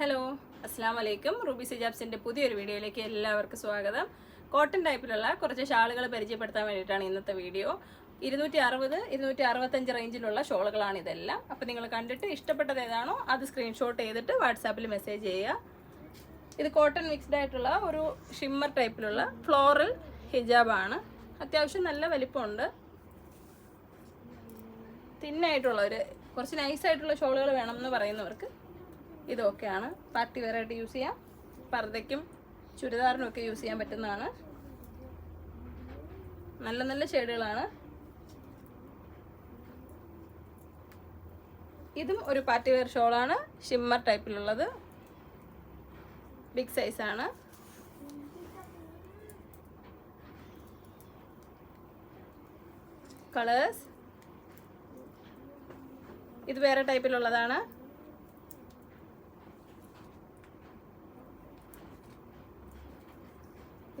Hello അസ്സാം വലൈക്കും Ruby സിജാബ്സിന്റെ പുതിയൊരു വീഡിയോയിലേക്ക് എല്ലാവർക്കും സ്വാഗതം. കോട്ടൺ ടൈപ്പിലുള്ള കുറച്ച് ഷാളുകൾ പരിചയപ്പെടുത്താൻ വേണ്ടിയിട്ടാണ് ഇന്നത്തെ വീഡിയോ. ഇരുന്നൂറ്റി അറുപത് ഇരുന്നൂറ്റി അറുപത്തഞ്ച് റേഞ്ചിലുള്ള ഷോളുകളാണ് ഇതെല്ലാം. അപ്പോൾ നിങ്ങൾ കണ്ടിട്ട് ഇഷ്ടപ്പെട്ടത് ഏതാണോ അത് സ്ക്രീൻഷോട്ട് ചെയ്തിട്ട് വാട്സാപ്പിൽ മെസ്സേജ് ചെയ്യുക. ഇത് കോട്ടൺ മിക്സ്ഡ് ആയിട്ടുള്ള ഒരു ഷിമ്മർ ടൈപ്പിലുള്ള ഫ്ലോറൽ ഹിജാബാണ്. അത്യാവശ്യം നല്ല വലിപ്പമുണ്ട്. തിന്നായിട്ടുള്ള ഒരു കുറച്ച് നൈസായിട്ടുള്ള ഷോളുകൾ വേണം എന്ന് പറയുന്നവർക്ക് ഇതൊക്കെയാണ്. പാർട്ടി വെയർ ആയിട്ട് യൂസ് ചെയ്യാം. പർദ്ദയ്ക്കും ചുരിദാറിനും ഒക്കെ യൂസ് ചെയ്യാൻ പറ്റുന്നതാണ്. നല്ല നല്ല ഷെയ്ഡുകളാണ്. ഇതും ഒരു പാർട്ടി വെയർ ഷോളാണ്. ഷിമ്മർ ടൈപ്പിലുള്ളത്. ബിഗ് സൈസാണ്. കളേഴ്സ്. ഇത് വേറെ ടൈപ്പിലുള്ളതാണ്.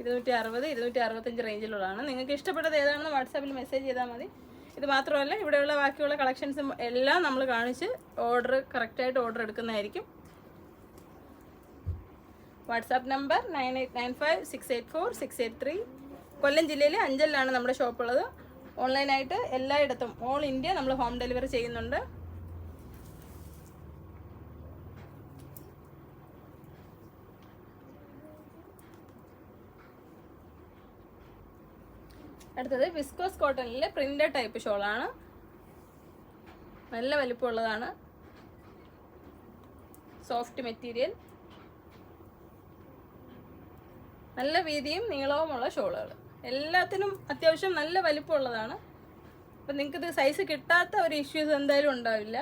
ഇരുന്നൂറ്റി അറുപത് ഇരുന്നൂറ്റി അറുപത്തഞ്ച് റേഞ്ചിലുള്ളതാണ്. നിങ്ങൾക്ക് ഇഷ്ടപ്പെട്ടത് ഏതാണെന്ന് വാട്സാപ്പിൽ മെസ്സേജ് ചെയ്താൽ മതി. ഇത് മാത്രമല്ല ഇവിടെയുള്ള ബാക്കിയുള്ള കളക്ഷൻസും എല്ലാം നമ്മൾ കാണിച്ച് ഓർഡർ കറക്റ്റായിട്ട് ഓർഡർ എടുക്കുന്നതായിരിക്കും. WhatsApp number nine eight nine five six eight four six eight three. Kollam ജില്ലയിലെ അഞ്ചലിലാണ് നമ്മുടെ ഷോപ്പുള്ളത്. ഓൺലൈനായിട്ട് എല്ലായിടത്തും ഓൾ ഇന്ത്യ നമ്മൾ ഹോം ഡെലിവറി ചെയ്യുന്നുണ്ട്. അടുത്തത് വിസ്കോസ് കോട്ടണിലെ പ്രിന്റഡ് ടൈപ്പ് ഷോളാണ് നല്ല വലിപ്പമുള്ളതാണ്. സോഫ്റ്റ് മെറ്റീരിയൽ നല്ല വീതിയും നീളവുമുള്ള ഷോളുകൾ. എല്ലാത്തിനും അത്യാവശ്യം നല്ല വലിപ്പമുള്ളതാണ്. അപ്പം നിങ്ങൾക്കിത് സൈസ് കിട്ടാത്ത ഒരു ഇഷ്യൂസ് എന്തായാലും ഉണ്ടാവില്ല.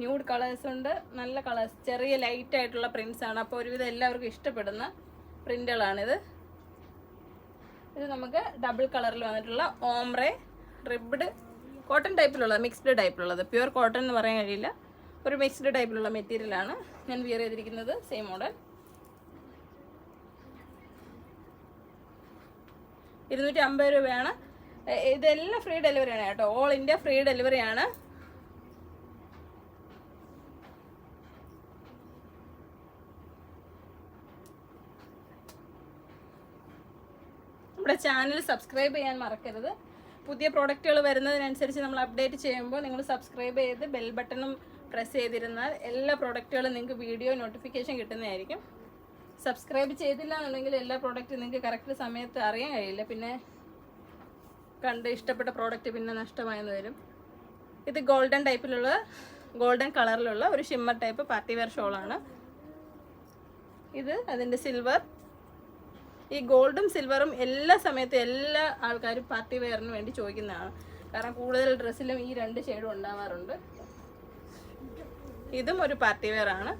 ന്യൂഡ് കളേഴ്സ് ഉണ്ട്. നല്ല കളേഴ്സ് ചെറിയ ലൈറ്റ് ആയിട്ടുള്ള പ്രിന്റ്സ് ആണ്. അപ്പോൾ ഒരുവിധം എല്ലാവർക്കും ഇഷ്ടപ്പെടുന്ന പ്രിന്റുകളാണിത് ഇത് നമുക്ക് ഡബിൾ കളറിൽ വന്നിട്ടുള്ള ഓംറെ റിബ്ഡ് കോട്ടൺ ടൈപ്പിലുള്ളത് മിക്സ്ഡ് ടൈപ്പിലുള്ളത് പ്യുവർ കോട്ടൺ എന്ന് പറയാൻ കഴിയില്ല. ഒരു മിക്സ്ഡ് ടൈപ്പിലുള്ള മെറ്റീരിയലാണ് ഞാൻ വിയർ ചെയ്തിരിക്കുന്നത്. സെയിം മോഡൽ ഇരുന്നൂറ്റി അമ്പത് രൂപയാണ്. ഇതെല്ലാം ഫ്രീ ഡെലിവറിയാണ് കേട്ടോ. ഓൾ ഇന്ത്യ ഫ്രീ ഡെലിവറിയാണ് നമ്മുടെ ചാനൽ സബ്സ്ക്രൈബ് ചെയ്യാൻ മറക്കരുത്. പുതിയ പ്രോഡക്റ്റുകൾ വരുന്നതിനനുസരിച്ച് നമ്മൾ അപ്ഡേറ്റ് ചെയ്യുമ്പോൾ നിങ്ങൾ സബ്സ്ക്രൈബ് ചെയ്ത് ബെൽ ബട്ടണും പ്രസ് ചെയ്തിരുന്നാൽ എല്ലാ പ്രോഡക്റ്റുകളും നിങ്ങൾക്ക് വീഡിയോ നോട്ടിഫിക്കേഷൻ കിട്ടുന്നതായിരിക്കും. സബ്സ്ക്രൈബ് ചെയ്തില്ല എന്നുണ്ടെങ്കിൽ എല്ലാ പ്രോഡക്റ്റും നിങ്ങൾക്ക് കറക്റ്റ് സമയത്ത് അറിയാൻ കഴിയില്ല. പിന്നെ കണ്ട് ഇഷ്ടപ്പെട്ട പ്രോഡക്റ്റ് പിന്നെ നഷ്ടമായെന്ന് വരും. ഇത് ഗോൾഡൻ ടൈപ്പിലുള്ള ഗോൾഡൻ കളറിലുള്ള ഒരു ഷിമ്മർ ടൈപ്പ് പാർട്ടി വെയർ ഷോളാണ്. ഇത് അതിന്റെ സിൽവർ. ഈ ഗോൾഡും സിൽവറും എല്ലാ സമയത്തും എല്ലാ ആൾക്കാരും പാർട്ടി വെയറിന് വേണ്ടി ചോദിക്കുന്നതാണ്. കാരണം കൂടുതൽ ഡ്രസ്സിലും ഈ രണ്ട് ഷെയ്ഡും ഉണ്ടാവാറുണ്ട്. ഇതും ഒരു പാർട്ടി വെയർ ആണ്.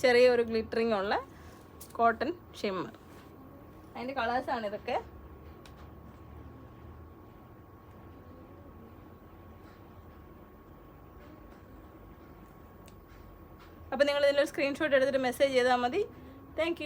ചെറിയ ഒരു ഗ്ലിറ്ററിങ് ഉള്ള കോട്ടൺ ഷിമ്മർ അതിന്റെ കളേഴ്സാണ് ഇതൊക്കെ. അപ്പോൾ നിങ്ങൾ ഒരു സ്ക്രീൻഷോട്ട് എടുത്തിട്ട് മെസ്സേജ് ചെയ്താൽ മതി. താങ്ക്